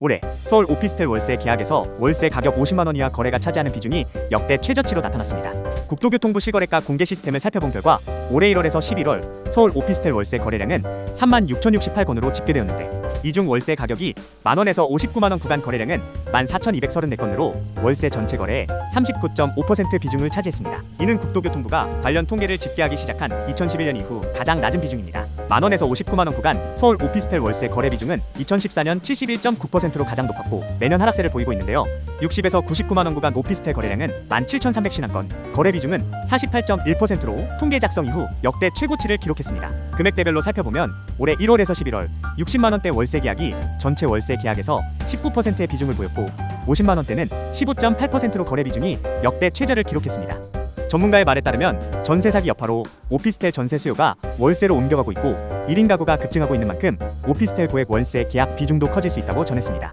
올해 서울 오피스텔 월세 계약에서 월세 가격 50만 원 이하 거래가 차지하는 비중이 역대 최저치로 나타났습니다. 국토교통부 실거래가 공개 시스템을 살펴본 결과 올해 1월에서 11월 서울 오피스텔 월세 거래량은 3만 6,068건으로 집계되었는데 이중 월세 가격이 만 원에서 59만 원 구간 거래량은 14,234건으로 월세 전체 거래의 39.5% 비중을 차지했습니다. 이는 국토교통부가 관련 통계를 집계하기 시작한 2011년 이후 가장 낮은 비중입니다. 만 원에서 59만 원 구간 서울 오피스텔 월세 거래 비중은 2014년 71.9%로 가장 높았고 매년 하락세를 보이고 있는데요. 60에서 99만 원 구간 오피스텔 거래량은 17,351건, 거래 비중은 48.1%로 통계 작성 이후 역대 최고치를 기록했습니다. 금액대별로 살펴보면 올해 1월에서 11월 60만 원대 월세 계약이 전체 월세 계약에서 19%의 비중을 보였고 50만 원대는 15.8%로 거래 비중이 역대 최저를 기록했습니다. 전문가의 말에 따르면 전세 사기 여파로 오피스텔 전세 수요가 월세로 옮겨가고 있고 1인 가구가 급증하고 있는 만큼 오피스텔 고액 월세 계약 비중도 커질 수 있다고 전했습니다.